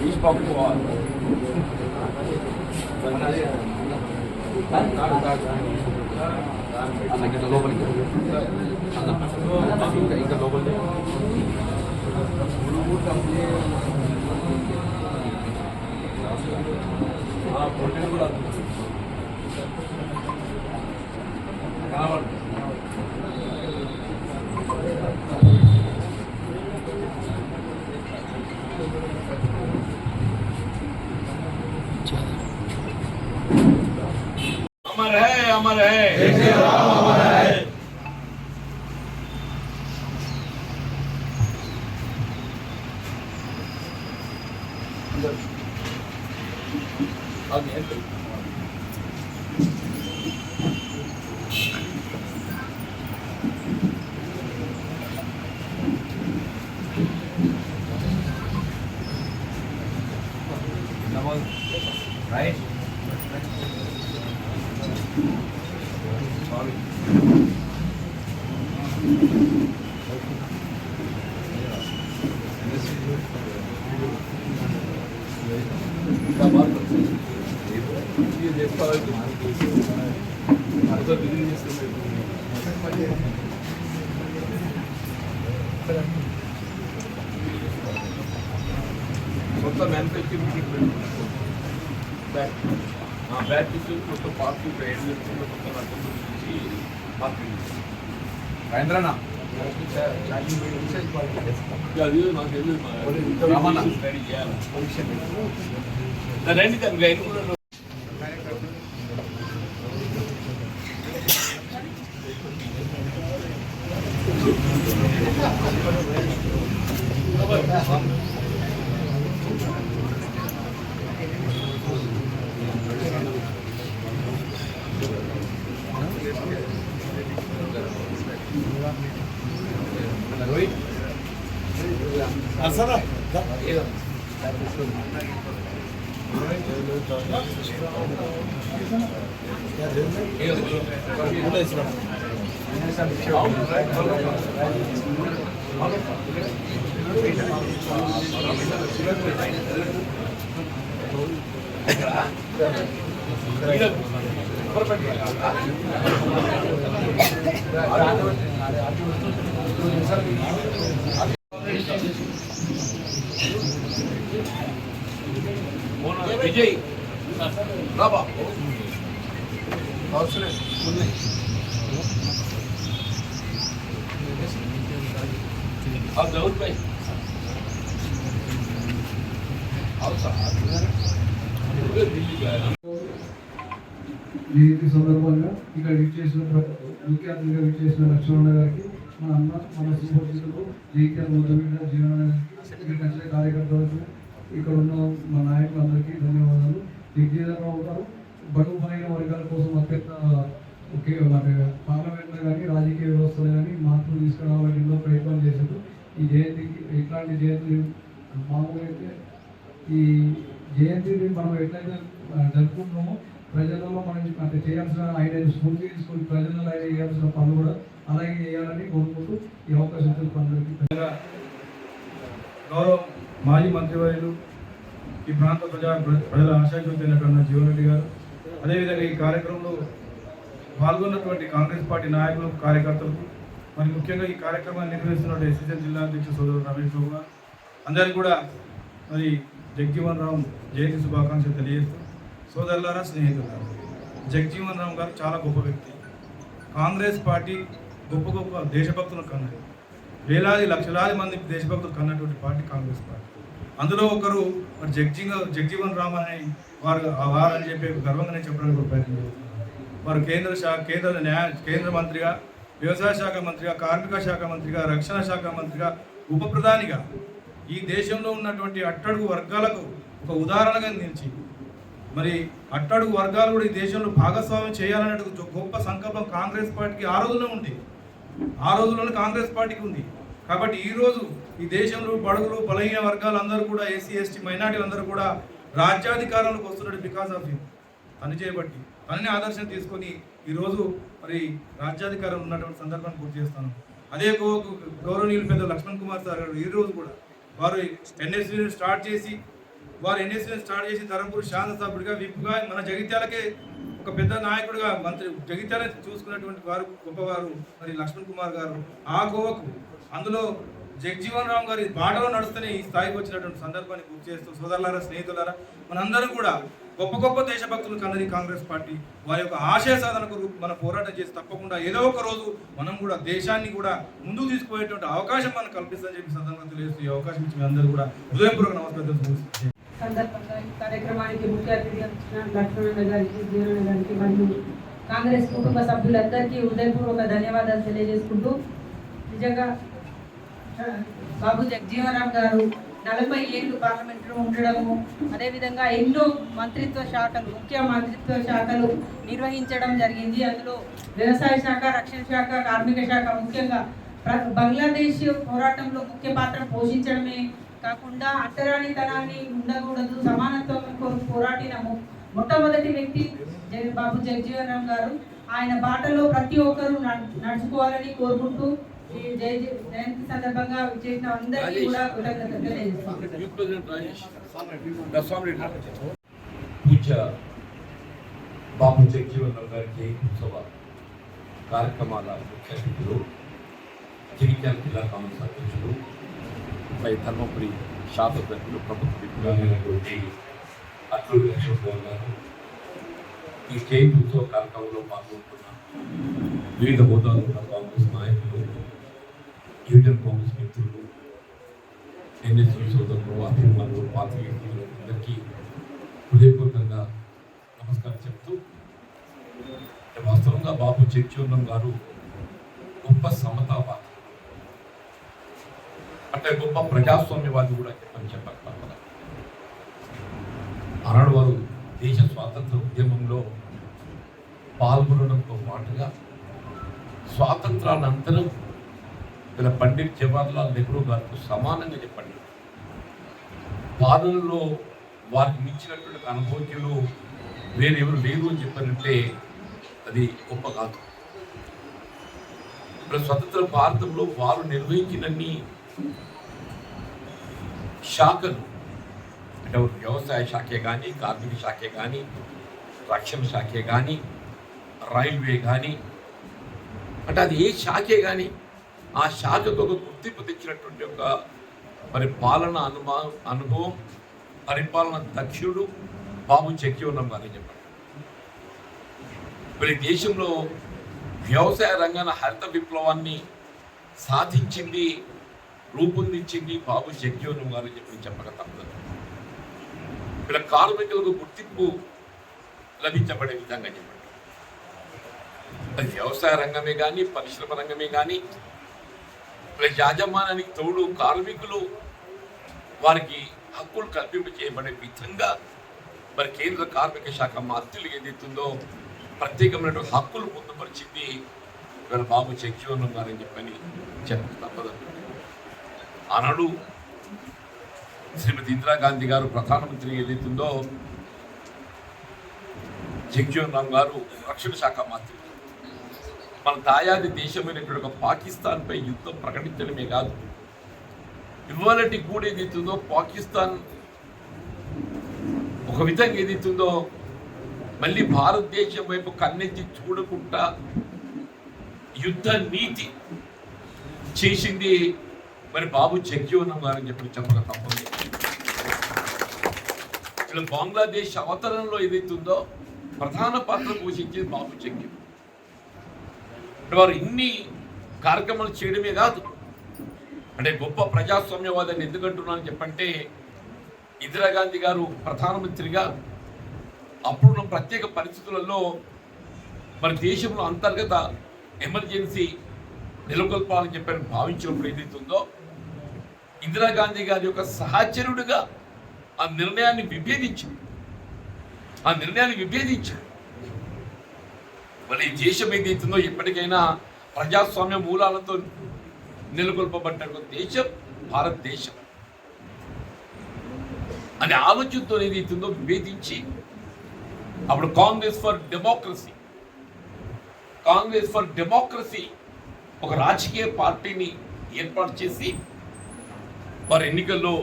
తీసి పంపుకోవాలి అన్న ఇంకా లోపలికి అన్న ఇంకా ఇంకా లోపలికి Thôi. మొత్తం మ్యానుఫ్యాక్చరింగ్ బ్యాక్ ఆ బ్యాక్ తీసుకొని మొత్తం పార్టీ ట్రైన్ చేసుకుంటే మొత్తం అర్థం నుంచి పార్టీ రాజేంద్రన్న అది నాకు తెలియదు రామన్న. రెడీ చేయాలి రండి దానికి రైలు కూడా రోహిత్ విజయ్ జయంతి సందర్భంగా ఇక్కడ విచ్చేసిన ప్ర- ముఖ్య అతిథిగా విచ్చేసిన లక్ష్మణ గారికి మన అన్న మన సుపరిచితులు జైత్యాల ముద్దబిడ్డ జీవన ఇక్కడికి వచ్చిన కార్యకర్తలకు ఇక్కడ ఉన్న మా నాయకులందరికీ ధన్యవాదాలు. దిగ్విజయరావు గారు బడుగు బలైన వర్గాల కోసం అత్యంత ఒకే మన పార్లమెంట్లో కానీ రాజకీయ వ్యవస్థలో కానీ మార్పులు తీసుకురావాలని ఎన్నో ప్రయత్నాలు చేశారు. ఈ జయంతికి ఇట్లాంటి జయంతి మామూలుగా అయితే ఈ జయంతిని మనం ఎట్లయితే జరుపుకుంటున్నామో ప్రజలలో మనం అంటే చేయాల్సిన ఆయన స్ఫూర్తి తీసుకుని ప్రజలలో ఆయన చేయాల్సిన పనులు కూడా అలాగే చేయాలని కోరుకుంటూ ఈ అవకాశం ఇచ్చిన గౌరవ మాజీ మంత్రివర్యులు ఈ ప్రాంత ప్రజా ప్రజల ఆశాజ్యోతైనటువంటి జీవన్రెడ్డి గారు అదేవిధంగా ఈ కార్యక్రమంలో పాల్గొన్నటువంటి కాంగ్రెస్ పార్టీ నాయకులు కార్యకర్తలకు మరి ముఖ్యంగా ఈ కార్యక్రమాన్ని నిర్వహిస్తున్న ఎస్సీసీఎల్ జిల్లా అధ్యక్షుడు సోదరుడు రమేష్ బాబు గారు అందరికీ కూడా మరి జగ్జీవన్ రామ్ జయంతి శుభాకాంక్షలు తెలియజేస్తూ సోదరులారా స్నేహితులారా జగజీవన్ రామ్ గారు చాలా గొప్ప వ్యక్తి. కాంగ్రెస్ పార్టీ గొప్ప గొప్ప దేశభక్తులు కన్నది. వేలాది లక్షలాది మంది దేశభక్తులు కన్నటువంటి పార్టీ కాంగ్రెస్ పార్టీ. అందులో ఒకరు మరి జగ్జీ జగ్జీవన్ రామ్ అని వారు వారు అని చెప్పి గర్వంగా నేను చెప్పడానికి ప్రయత్నం వారు కేంద్ర శాఖ కేంద్ర న్యాయ కేంద్ర మంత్రిగా వ్యవసాయ శాఖ మంత్రిగా కార్మిక శాఖ మంత్రిగా రక్షణ శాఖ మంత్రిగా ఉప ప్రధానిగా ఈ దేశంలో ఉన్నటువంటి అట్టడుగు వర్గాలకు ఒక ఉదాహరణగా నిలిచి మరి అట్టడుగు వర్గాలు కూడా ఈ దేశంలో భాగస్వామ్యం చేయాలనే గొప్ప సంకల్పం కాంగ్రెస్ పార్టీకి ఆ రోజునే ఉంది. ఆ రోజుల్లోనే కాంగ్రెస్ పార్టీకి ఉంది. కాబట్టి ఈ రోజు ఈ దేశంలో బడుగులు బలహీన వర్గాలు అందరూ కూడా ఎస్సీ ఎస్టీ మైనార్టీలు అందరూ కూడా రాజ్యాధికారంలోకి వస్తున్నాడు బికాస్ ఆఫ్ హిమ్ తను చేయబట్టి తనని ఆదర్శం తీసుకొని ఈరోజు మరి రాజ్యాధికారం ఉన్నటువంటి సందర్భాన్ని గుర్తు చేస్తాను. అదే గౌరవనీయులు పెద్ద లక్ష్మణ్ కుమార్ సార్ గారు ఈ రోజు కూడా వారు ఎన్ఎస్సీని స్టార్ట్ చేసి వారు ఎన్ఎస్ఎన్ స్టార్ట్ చేసి ధర్మపురి శాసనసభ్యుడిగా విప్గా మన జగిత్యాలకే ఒక పెద్ద నాయకుడిగా మంత్రి జగిత్యాల చూసుకున్నటువంటి వారు గొప్పవారు మరి లక్ష్మణ్ కుమార్ గారు ఆ గోవకు. అందులో జగజీవన్ రామ్ గారి బాటలో నడుస్తూనే ఈ స్థాయికి వచ్చినటువంటి సందర్భాన్ని గుర్తు చేస్తూ సోదరులారా స్నేహితులారా మనందరం కూడా గొప్ప గొప్ప దేశభక్తులు కన్నది కాంగ్రెస్ పార్టీ. వారి యొక్క ఆశయ సాధన కొరకు మన పోరాటం చేసి తప్పకుండా ఏదో ఒక రోజు మనం కూడా దేశాన్ని కూడా ముందుకు తీసుకుపోయేటువంటి అవకాశం మనకు కల్పిస్తుందని చెప్పి సందర్భంగా తెలియజేస్తూ ఈ అవకాశం ఇచ్చి మీ అందరూ కూడా హృదయపూర్వక నమస్కారం సందర్భంగా ఈ కార్యక్రమానికి ముఖ్య అతిథి లక్ష్మణ గారికి జీవన గారికి మరియు కాంగ్రెస్ కుటుంబ సభ్యులందరికీ హృదయపూర్వక ధన్యవాదాలు తెలియజేసుకుంటూ నిజంగా బాబు జగజీవనరామ్ గారు నలభై ఏళ్ళు పార్లమెంట్లో ఉండడము అదేవిధంగా ఎన్నో మంత్రిత్వ శాఖలు ముఖ్య మంత్రిత్వ శాఖలు నిర్వహించడం జరిగింది. అందులో వ్యవసాయ శాఖ రక్షణ శాఖ కార్మిక శాఖ ముఖ్యంగా ప్ర- బంగ్లాదేశ్ పోరాటంలో ముఖ్య పాత్ర పోషించడమే కాకుండా అంటరానితనాన్ని ఉండకూడదు సమానత్వం కొరకు పోరాడిన మొ- మొట్టమొదటి వ్యక్తి బాబు జగజీవన్ రామ్ గారు. ఆయన బాటలో ప్రతి ఒక్కరూ నడు- నడుచుకోవాలని కోరుకుంటూ ఈ జయ జయంతి సందర్భంగా చేసిన అందరికీ కూడా కృతజ్ఞతలు తెలియజేస్తున్నాను. You president Rajesh. దస్వామి పూజ్య బాబు జగ్జీవన్ రావు గారి జయంతి ఉత్సవ కార్యక్రమాల ముఖ్య అతిథులు జగిత్యాల జిల్లా కాంగ్రెస్ అధ్యక్షులు పై ధర్మపురి శాసనసభ్యులు ప్రభుత్వ విప్లవమైనటువంటి అట్లూరి లక్ష్మణ్ గారు ఈ జయంతి ఉత్సవ కార్యక్రమంలో పాల్గొంటున్న వివిధ హోదాలు ఉన్న కాంగ్రెస్ నాయకులు యూనియన్ కాంగ్రెస్ మిత్రులు ఎన్ఎస్యూ సోదరులు అభిమానులు పాత్రికేయులు అందరికీ హృదయపూర్వకంగా నమస్కారం చెప్తూ వాస్తవంగా బాబు జగ్జీవనం గారు గొప్ప సమతావాది అంటే గొప్ప ప్రజాస్వామ్యవాది కూడా చెప్పని చెప్పక తప్పదు. ఆనాడు వారు దేశ స్వాతంత్ర ఉద్యమంలో పాల్గొనడంతో పాటుగా స్వాతంత్రానంతరం ఇలా పండిట్ జవహర్లాల్ నెహ్రూ గారితో సమానంగా చెప్పండి. పాలనలో వారికి మించినటువంటి అనుభూతులు వేరెవరు లేరు అని చెప్పారంటే అది గొప్ప కాదు. ఇప్పుడు స్వతంత్ర భారతంలో వారు నిర్వహించినన్ని శాఖలు అంటే వ్యవసాయ శాఖే కానీ కార్మిక శాఖే కానీ రక్షణ శాఖే కానీ రైల్వే కానీ అంటే అది ఏ శాఖే కానీ ఆ శాఖకు ఒక గుర్తింపు తెచ్చినటువంటి ఒక మరి పాలన అనుభవ అనుభవం పరిపాలన దక్షుడు బాబు చెక్కి ఉన్నాం చెప్పండి మరి దేశంలో వ్యవసాయ రంగాన హరిత విప్లవాన్ని సాధించింది రూపొందించింది బాబు జగ్జీవనం గారు అని చెప్పి చెప్పక తప్పదు. ఇక్కడ కార్మికులకు గుర్తింపు లభించబడే విధంగా చెప్పండి. అది వ్యవసాయ రంగమే కానీ పరిశ్రమ రంగమే కానీ ప్లస్ యాజమాన్యానికి తోడు కార్మికులు వారికి హక్కులు కల్పింప చేయబడే విధంగా మరి కేంద్ర కార్మిక శాఖ మంత్రులు ఏదైతుందో ప్రత్యేకమైనటువంటి హక్కులు పొందుపరిచింది ఇక్కడ బాబు జగ్జీవనం గారని చెప్పని చెప్పక తప్పదు. ఆనాడు శ్రీమతి ఇందిరాగాంధీ గారు ప్రధానమంత్రి ఏదైతుందో జగ్జీవన్ రామ్ గారు రక్షణ శాఖ మంత్రి. మన దాయాది దేశమైనటువంటి ఒక పాకిస్తాన్పై యుద్ధం ప్రకటించడమే కాదు. ఇవాళటి కూడా ఏదైతుందో పాకిస్తాన్ ఒక విధంగా ఏదైతుందో మళ్ళీ భారతదేశం వైపు కన్నెత్తి చూడకుండా యుద్ధ నీతి చేసింది మరి బాబు జగ్జీవనం గారని చెప్పి చెప్పక తప్పదు. ఇక్కడ బంగ్లాదేశ్ అవతరణలో ఏదైతుందో ప్రధాన పాత్ర పోషించేది బాబు జగ్జీవన్ వారు ఇన్ని కార్యక్రమాలు చేయడమే కాదు. అంటే గొప్ప ప్రజాస్వామ్యవాదాన్ని ఎందుకంటున్నాను చెప్పంటే ఇందిరాగాంధీ గారు ప్రధానమంత్రిగా అప్పుడున్న ప్రత్యేక పరిస్థితులలో మన దేశంలో అంతర్గత ఎమర్జెన్సీ నెలకొల్పాలని చెప్పని భావించినప్పుడు ఏదైతే ఉందో ఇందిరాగాంధీ గారి యొక్క సహచరుడుగా ఆ నిర్ణయాన్ని విభేదించారు ఆ నిర్ణయాన్ని విభేదించారు మరి ఈ దేశం ఏదైతుందో ఎప్పటికైనా ప్రజాస్వామ్య మూలాలతో నెలకొల్పబడ్డ ఒక దేశం భారతదేశం. అనే ఆలోచనతో ఏదైతుందో విభేదించి అప్పుడు Congress for democracy Congress for democracy ఒక రాజకీయ పార్టీని ఏర్పాటు చేసి వారి ఎన్నికల్లో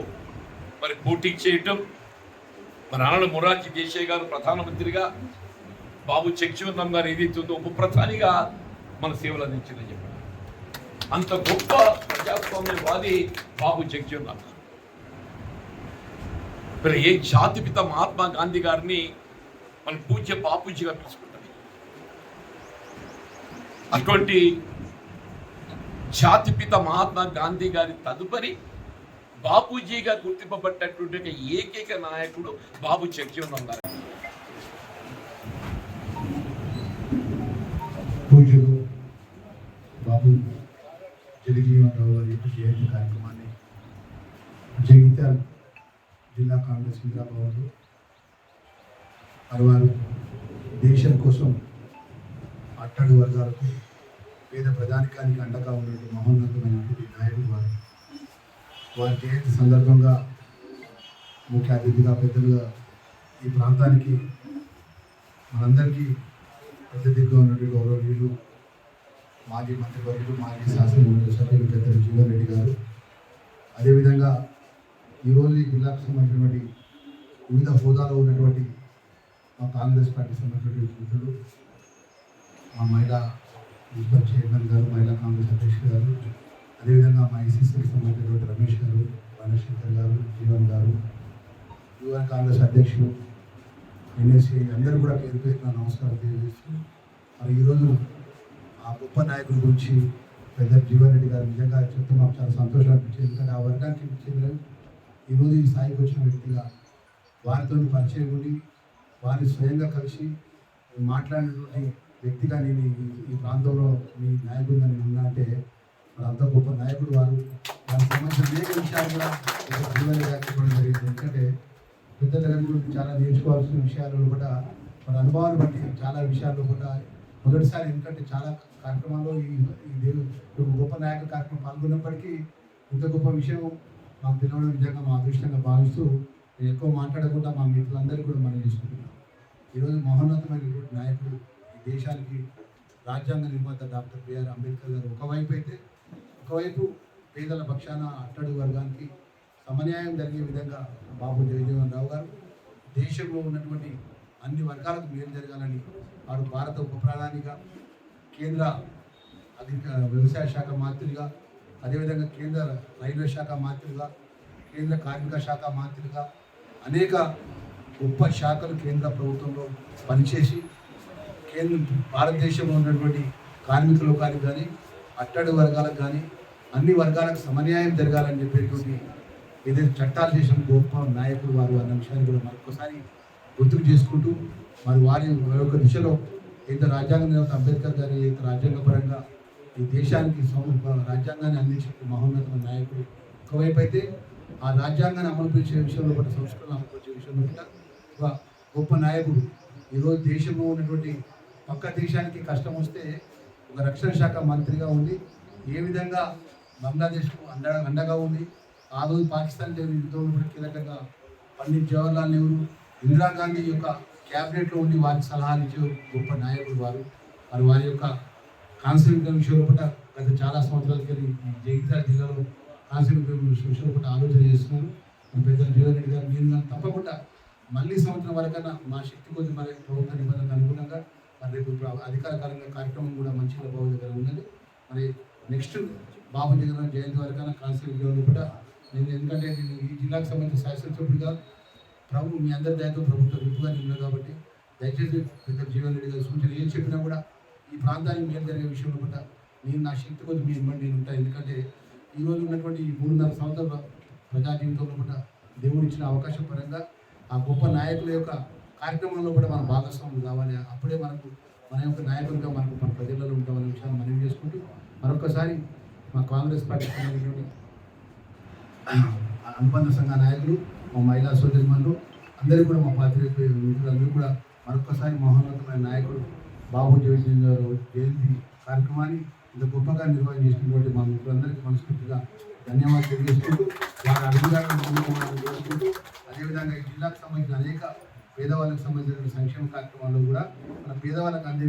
మరి పోటీ చేయటం మరి ఆనాడు మొరార్జీ దేశాయ్ గారు ప్రధానమంత్రిగా బాబు జగజీవన్ గారు ఏదైతే ఉందో ఉప ప్రధానిగా మన సేవలు అందించిందని చెప్పారు అంత గొప్ప ప్రజాస్వామ్యవాది బాబు జగజీవన్ మరి ఏ జాతిపిత మహాత్మా గాంధీ గారిని మన పూజ్య బాపూజీగా పిలుచుకుంటాం? అటువంటి జాతిపిత మహాత్మా గాంధీ గారి తదుపరి బాపూజీగా గుర్తింపబడ్డటువంటి ఏకైక నాయకుడు బాబు జగజీవన్ గారు బాబు జగజీవనరావు గారి జయంతి కార్యక్రమాన్ని జగిత్యాల జిల్లా కాంగ్రెస్ ఇంద్రాభవన్లో వారు దేశం కోసం అట్టడి వర్గాలకు పేద ప్రజానికానికి అండగా ఉన్నటువంటి మహోన్నతమైనటువంటి నాయకుడు వారు. వారి జయంతి సందర్భంగా ముఖ్య అతిథిగా పెద్దలుగా ఈ ప్రాంతానికి మనందరికీ పెద్ద దిగ్గా ఉన్నటువంటి గౌరవనీయులు మాజీ మంత్రివర్యులు మాజీ శాసనమండలి సభ్యులు పెద్దలు జీవన్ రెడ్డి గారు. అదేవిధంగా ఈరోజు ఈ జిల్లాకు సంబంధించినటువంటి వివిధ హోదాలో ఉన్నటువంటి మా కాంగ్రెస్ పార్టీ సంబంధించినటువంటి మిత్రులు మా మహిళా మున్సిపల్ చైర్మన్ గారు మహిళా కాంగ్రెస్ అధ్యక్షుడు గారు అదేవిధంగా మా ఐసీసీకి సంబంధించినటువంటి రమేష్ గారు రణశంకర్ గారు జీవన్ గారు యువన్ కాంగ్రెస్ అధ్యక్షులు ఎన్ఎస్సీ అందరూ కూడా పేరు పేరున నమస్కారం తెలియజేస్తూ మరి ఈరోజు ఆ గొప్ప నాయకుడి గురించి పెద్ద జీవన్ రెడ్డి గారు నిజంగా చెప్తే మాకు చాలా సంతోషం అనిపించింది. ఎందుకంటే ఆ వర్గానికి చెందిన ఈరోజు ఈ స్థాయికి వచ్చిన వ్యక్తిగా వారితో పరిచయం ఉండి వారిని స్వయంగా కలిసి మాట్లాడినటువంటి వ్యక్తిగా నేను ఈ- ఈ ప్రాంతంలో మీ నాయకుడిగా నేను ఉన్నా అంటే అంత గొప్ప నాయకుడు వారు. దానికి సంబంధించిన అనేక విషయాలు కూడా ఇక్కడ జీవన్ జరిగింది. ఎందుకంటే పెద్దతరం గురించి చాలా నేర్చుకోవాల్సిన విషయాలు కూడా మన అనుభవాన్ని బట్టి చాలా విషయాలు కూడా మొదటిసారి ఎందుకంటే చాలా కార్యక్రమాల్లో ఈ ఈ గొప్ప నాయక కార్యక్రమం పాల్గొన్నప్పటికీ ఇంత గొప్ప విషయం మాకు తెలియడం నిజంగా మా అదృష్టంగా భావిస్తూ నేను ఎక్కువ మాట్లాడకుండా మా మిత్రులందరికీ కూడా మనం చేసుకుంటున్నాం. ఈరోజు మహోన్నతమైనటువంటి నాయకుడు ఈ దేశానికి రాజ్యాంగ నిర్మాత డాక్టర్ బిఆర్ అంబేద్కర్ గారు ఒకవైపు అయితే ఒకవైపు పేదల పక్షాన అట్టడు వర్గానికి సమన్యాయం జరిగే విధంగా బాబు జగజీవన్ రావు గారు దేశంలో ఉన్నటువంటి అన్ని వర్గాలకు మేలు జరగాలని వారు భారత ఉప ప్రధానిగా కేంద్ర అధిక వ్యవసాయ శాఖ మంత్రిగా అదేవిధంగా కేంద్ర రైల్వే శాఖ మంత్రిగా కేంద్ర కార్మిక శాఖ మంత్రిగా అనేక గొప్ప శాఖలు కేంద్ర ప్రభుత్వంలో పనిచేసి కేంద్ర భారతదేశంలో ఉన్నటువంటి కార్మిక లోకానికి కానీ అట్టడి వర్గాలకు కానీ అన్ని వర్గాలకు సమన్యాయం జరగాలని చెప్పేటువంటి ఏదైతే చట్టాలు చేసిన గొప్ప నాయకులు వారు అన్న విషయాన్ని కూడా మరొకసారి గుర్తుకు చేసుకుంటూ మరి వారి మరొక దిశలో ఏదైతే రాజ్యాంగ నేత అంబేద్కర్ గారి ఏదైతే రాజ్యాంగ పరంగా ఈ దేశానికి రాజ్యాంగాన్ని అందించిన మహోన్నతమైన నాయకుడు ఒకవైపు అయితే ఆ రాజ్యాంగాన్ని అమలు పరిచే విషయంలో కూడా సంస్కరణ అమలు పరిచే విషయంలో కూడా ఒక గొప్ప నాయకుడు. ఈరోజు దేశంలో ఉన్నటువంటి పక్క దేశానికి కష్టం వస్తే ఒక రక్షణ శాఖ మంత్రిగా ఉండి ఏ విధంగా బంగ్లాదేశ్కు అండ అండగా ఉంది ఆ రోజు పాకిస్తాన్ యుద్ధంలో కూడా కీలకంగా పండిత్ జవహర్లాల్ నెహ్రూ ఇందిరాగాంధీ యొక్క క్యాబినెట్లో ఉండి వారికి సలహాలు ఇచ్చే గొప్ప నాయకుడు వారు. మరి వారి యొక్క కాన్స్టిట్యూషన్ విషయంలో కూడా గత చాలా సంవత్సరాల క్రితం జగిత్యాల జిల్లాలో కాన్స్టిట్యూషన్ విషయంలో కూడా ఆలోచన చేస్తున్నాను మన పెద్దలు జీవన్ రెడ్డి గారు నేను కానీ తప్పకుండా మళ్ళీ సంవత్సరం వరకన్నా మా శక్తి కొద్ది మరి ప్రభుత్వ నిబంధనకు అనుగుణంగా మరి రేపు ఇప్పుడు అధికారకరంగా కార్యక్రమం కూడా మంచిగా బాగుంది ఉందని ఉన్నది మరి నెక్స్ట్ బాబు జగన్ జయంతి వరకన్నా కాన్స్టిట్యూషన్ కూడా. నేను ఎందుకంటే నేను ఈ జిల్లాకు సంబంధించిన శాసనసభ్యుడిగా ప్రభు మీ అందరి దయతో ప్రభుత్వ విప్పుగా నిన్నా కాబట్టి దయచేసి పెద్ద జీవన్ రెడ్డి గారు సూచన ఏం చెప్పినా కూడా ఈ ప్రాంతానికి మేలు జరిగే విషయంలో కూడా నేను నా శక్తి కొద్ది మీ ఇవ్వండి నేను ఉంటాను ఎందుకంటే ఈరోజు ఉన్నటువంటి ఈ మూడున్నర సంవత్సరాల ప్రజా జీవితంలో కూడా దేవుడు ఇచ్చిన అవకాశం పరంగా ఆ గొప్ప నాయకుల యొక్క కార్యక్రమంలో కూడా మనం భాగస్వాములు కావాలి. అప్పుడే మనకు మన యొక్క నాయకులుగా మనకు మన ప్రజలలో ఉంటామనే విషయాన్ని మనం చేసుకుంటూ మరొకసారి మా కాంగ్రెస్ పార్టీ సంబంధించినటువంటి అనుబంధ సంఘ నాయకులు మా మహిళా సోదరిమణులు అందరూ కూడా మా పాత్రిక మిత్రులందరూ కూడా మరొకసారి మహోన్నతమైన నాయకుడు బాబు జగన్ గారు జయంతి కార్యక్రమాన్ని ఇంత గొప్పగా నిర్వహణ చేసినటువంటి మా మిత్రులందరికీ మనస్ఫూర్తిగా ధన్యవాదాలు తెలియజేసుకుంటూ వారి అభిప్రాయాలను కోరుకుంటూ అదేవిధంగా ఈ జిల్లాకు సంబంధించిన అనేక పేదవాళ్ళకి సంబంధించిన సంక్షేమ కార్యక్రమాల్లో కూడా మన పేదవాళ్ళకి అందే